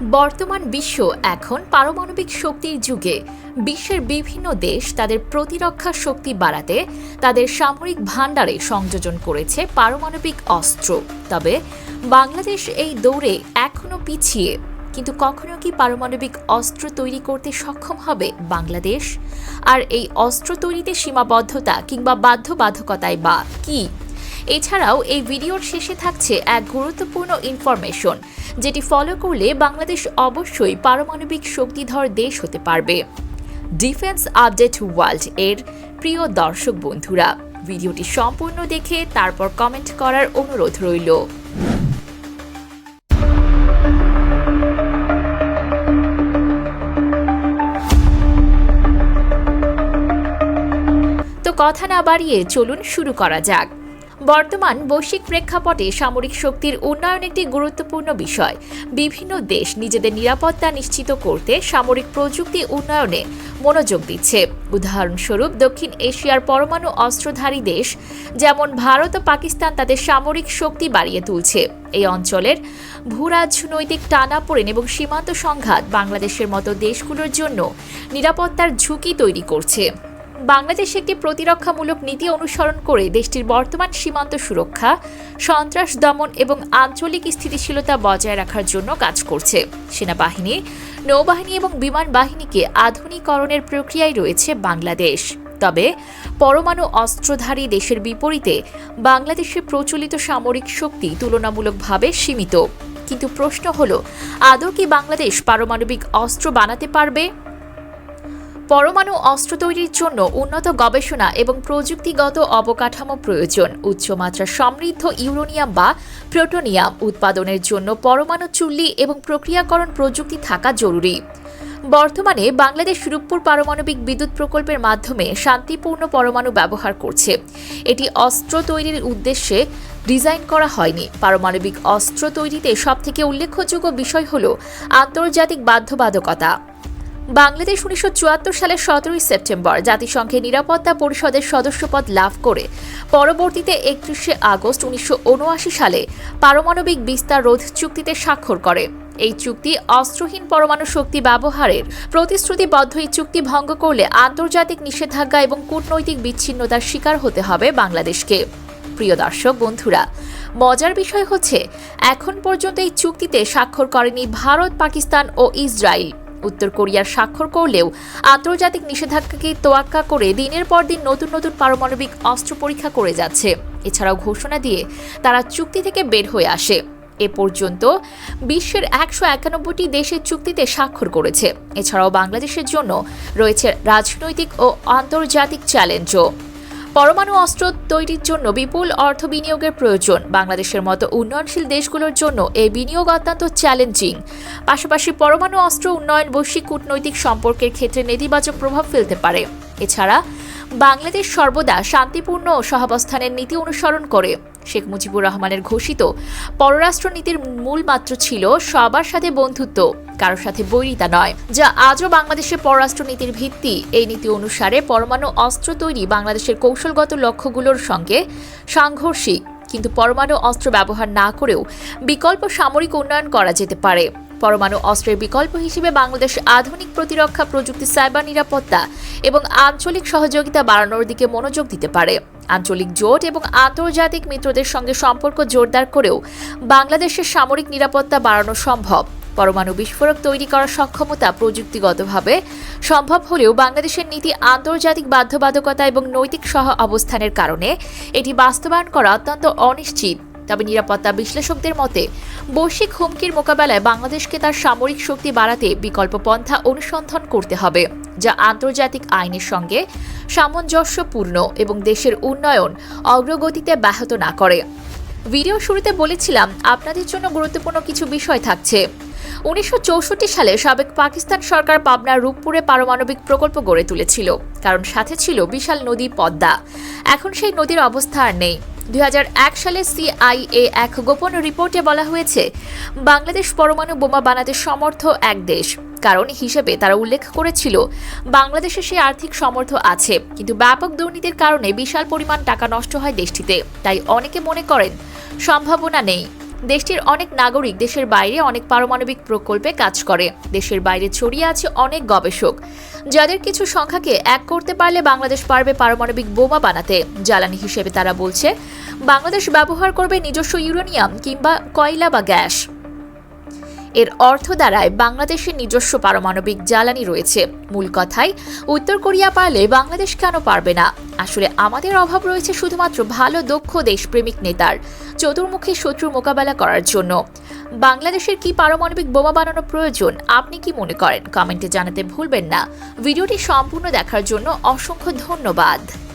বর্তমান বিশ্ব এখন পারমাণবিক শক্তির যুগে। বিশ্বের বিভিন্ন দেশ তাদের প্রতিরক্ষা শক্তি বাড়াতে, তাদের সামরিক ভাণ্ডারে সংযোজন করেছে পারমাণবিক অস্ত্র। তবে বাংলাদেশ এই দৌড়ে এখনও পিছিয়ে। কিন্তু কখনো কি পারমাণবিক অস্ত্র তৈরি করতে সক্ষম হবে বাংলাদেশ? আর এই অস্ত্র তৈরিতে সীমাবদ্ধতা কিংবা বাধ্যবাধকতায় বা কি এছাড়াও এই ভিডিওর শেষে থাকছে এক গুরুত্বপূর্ণ ইনফরমেশন যেটি ফলো করলে বাংলাদেশ অবশ্যই পারমাণবিক শক্তিধর দেশ হতে পারবে। ডিফেন্স আপডেট ওয়ার্ল্ড এর প্রিয় দর্শক বন্ধুরা, ভিডিওটি সম্পূর্ণ দেখে তারপর কমেন্ট করার অনুরোধ রইল। তো কথা না বাড়িয়ে চলুন শুরু করা যাক। বর্তমান বৈশ্বিক প্রেক্ষাপটে সামরিক শক্তির উন্নয়ন একটি গুরুত্বপূর্ণ বিষয়। বিভিন্ন দেশ নিজেদের নিরাপত্তা নিশ্চিত করতে সামরিক প্রযুক্তি উন্নয়নে মনোযোগ দিচ্ছে। উদাহরণস্বরূপ, দক্ষিণ এশিয়ার পরমাণু অস্ত্রধারী দেশ, যেমন ভারত ও পাকিস্তান তাদের সামরিক শক্তি বাড়িয়ে তুলছে। এই অঞ্চলের ভূরাজনৈতিক টানাপোড়েন এবং সীমান্ত সংঘাত বাংলাদেশের মতো দেশগুলোর জন্য নিরাপত্তার ঝুঁকি তৈরি করছে। বাংলাদেশ একটি প্রতিরক্ষামূলক নীতি অনুসরণ করে দেশটির বর্তমান সীমান্ত সুরক্ষা, সন্ত্রাস দমন এবং আঞ্চলিক স্থিতিশীলতা বজায় রাখার জন্য কাজ করছে। সেনাবাহিনী, নৌবাহিনী এবং বিমান বাহিনীকে আধুনিকরণের প্রক্রিয়ায় রয়েছে বাংলাদেশ। তবে পরমাণু অস্ত্রধারী দেশের বিপরীতে বাংলাদেশে প্রচলিত সামরিক শক্তি তুলনামূলকভাবে সীমিত। কিন্তু প্রশ্ন হলো, আদৌ কি বাংলাদেশ পারমাণবিক অস্ত্র বানাতে পারবে? পরমাণু অস্ত্র তৈরির জন্য উন্নত গবেষণা এবং প্রযুক্তিগত অবকাঠামো প্রয়োজন। উচ্চমাত্রা সমৃদ্ধ ইউরোনিয়াম বা প্রোটোনিয়াম উৎপাদনের জন্য পরমাণু চুল্লি এবং প্রক্রিয়াকরণ প্রযুক্তি থাকা জরুরি। বর্তমানে বাংলাদেশ রূপপুর পারমাণবিক বিদ্যুৎ প্রকল্পের মাধ্যমে শান্তিপূর্ণ পরমাণু ব্যবহার করছে। এটি অস্ত্র তৈরির উদ্দেশ্যে ডিজাইন করা হয়নি। পারমাণবিক অস্ত্র তৈরিতে সবথেকে উল্লেখযোগ্য বিষয় হল আন্তর্জাতিক বাধ্যবাধকতা। বাংলাদেশ উনিশশো চুয়াত্তর সালের সতেরোই সেপ্টেম্বর জাতিসংঘের নিরাপত্তা পরিষদের সদস্যপদ লাভ করে পরবর্তীতে একত্রিশে আগস্ট উনিশশো উনআশি সালে পারমাণবিক বিস্তার রোধ চুক্তিতে স্বাক্ষর করে। এই চুক্তি অস্ত্রহীন পরমাণু শক্তি ব্যবহারের প্রতিশ্রুতিবদ্ধ এই চুক্তি ভঙ্গ করলে আন্তর্জাতিক নিষেধাজ্ঞা এবং কূটনৈতিক বিচ্ছিন্নতার শিকার হতে হবে বাংলাদেশকে। প্রিয় দর্শক, বন্ধুরা, মজার বিষয় হচ্ছে, এখন পর্যন্ত এই চুক্তিতে স্বাক্ষর করেনি ভারত, পাকিস্তান ও ইসরায়েল। উত্তর কোরিয়ার স্বাক্ষর করলেও আন্তর্জাতিক নিষেধাজ্ঞাকে তোয়াক্কা করে দিনের পর দিন নতুন নতুন পারমাণবিক অস্ত্র পরীক্ষা করে যাচ্ছে। এছাড়াও ঘোষণা দিয়ে তারা চুক্তি থেকে বের হয়ে আসে। এ পর্যন্ত বিশ্বের একশো একানব্বইটি দেশের চুক্তিতে স্বাক্ষর করেছে। এছাড়াও বাংলাদেশের জন্য রয়েছে রাজনৈতিক ও আন্তর্জাতিক চ্যালেঞ্জও। পরমাণু অস্ত্র তৈরির জন্য বিপুল অর্থ বিনিয়োগের প্রয়োজন। বাংলাদেশের মতো উন্নয়নশীল দেশগুলোর জন্য এই বিনিয়োগ অত্যন্ত চ্যালেঞ্জিং। পাশাপাশি পরমাণু অস্ত্র উন্নয়ন বৈশ্বিক কূটনৈতিক সম্পর্কের ক্ষেত্রে নেতিবাচক প্রভাব ফেলতে পারে। এছাড়া বাংলাদেশ সর্বদা শান্তিপূর্ণ সহাবস্থানের নীতি অনুসরণ করে। শেখ মুজিবুর রহমানের ঘোষিত পররাষ্ট্রনীতির মূল মাত্র ছিল সবার সাথে বন্ধুত্ব, কারোর সাথে বৈরিতা নয়, যা আজও বাংলাদেশের পররাষ্ট্রনীতির ভিত্তি। এই নীতি অনুসারে পরমাণু অস্ত্র তৈরি বাংলাদেশের কৌশলগত লক্ষ্যগুলোর সঙ্গে সাংঘর্ষিক, কিন্তু পরমাণু অস্ত্র ব্যবহার না করেও বিকল্প সামরিক উন্নয়ন করা যেতে পারে। পরমাণু অস্ত্রের বিকল্প হিসেবে বাংলাদেশ আধুনিক প্রতিরক্ষা প্রযুক্তি, সাইবার নিরাপত্তা এবং আঞ্চলিক সহযোগিতা বাড়ানোর দিকে মনোযোগ দিতে পারে। আঞ্চলিক জোট এবং আন্তর্জাতিক মিত্রদের সঙ্গে সম্পর্ক জোরদার করেও বাংলাদেশের সামরিক নিরাপত্তা বাড়ানো সম্ভব। পরমাণু বিস্ফোরক তৈরি করার সক্ষমতা প্রযুক্তিগতভাবে সম্ভব হলেও বাংলাদেশের নীতি আন্তর্জাতিক বাধ্যবাধকতা এবং নৈতিক সহ অবস্থানের কারণে এটি বাস্তবায়ন করা অত্যন্ত অনিশ্চিত। তবে নিরাপত্তা বিশ্লেষকদের মতে, বৈশ্বিক হুমকির মোকাবেলায় বাংলাদেশকে তার সামরিক শক্তি বাড়াতে বিকল্প পন্থা অনুসন্ধান করতে হবে, যা আন্তর্জাতিক আইনের সঙ্গে সামঞ্জস্যপূর্ণ এবং দেশের উন্নয়ন অগ্রগতিতে ব্যাহত না করে। ভিডিও শুরুতে বলেছিলাম, আপনাদের জন্য গুরুত্বপূর্ণ কিছু বিষয় থাকছে। উনিশশো চৌষট্টি সালে সাবেক পাকিস্তান সরকার পাবনার রূপপুরে পারমাণবিক প্রকল্প গড়ে তুলেছিল, কারণ সাথে ছিল বিশাল নদী পদ্মা। এখন সেই নদীর অবস্থা আর নেই। দু হাজার এক সালে সিআইএ এক গোপন রিপোর্টে বলা হয়েছে, বাংলাদেশ পরমাণু বোমা বানাতে সমর্থ এক দেশ। কারণ হিসেবে তারা উল্লেখ করেছিল, বাংলাদেশে সে আর্থিক সমর্থ আছে, কিন্তু ব্যাপক দুর্নীতির কারণে বিশাল পরিমাণ টাকা নষ্ট হয় দেশটিতে। তাই অনেকে মনে করেন, সম্ভাবনা নেই। দেশটির অনেক নাগরিক দেশের বাইরে অনেক পারমাণবিক প্রকল্পে কাজ করে। দেশের বাইরে ছড়িয়ে আছে অনেক গবেষক। যাদের কিছু সংখ্যাকে এক করতে পারলে বাংলাদেশ পারবে পারমাণবিক বোমা বানাতে। জ্বালানি হিসেবে তারা বলছে, বাংলাদেশ ব্যবহার করবে নিজস্ব ইউরেনিয়াম কিংবা কয়লা বা গ্যাস। এর অর্থ দাঁড়ায় বাংলাদেশের নিজস্ব পারমাণবিক জ্বালানি রয়েছে। মূল কথায়, উত্তর কোরিয়া পারলে বাংলাদেশ কেন পারবে না? আসলে আমাদের অভাব রয়েছে শুধুমাত্র ভালো, দক্ষ দেশপ্রেমিক নেতার, চতুর্মুখী শত্রুর মোকাবেলা করার জন্য। বাংলাদেশের কি পারমাণবিক বোমা বানানো প্রয়োজন, আপনি কি মনে করেন? কমেন্টে জানাতে ভুলবেন না। ভিডিওটি সম্পূর্ণ দেখার জন্য অসংখ্য ধন্যবাদ।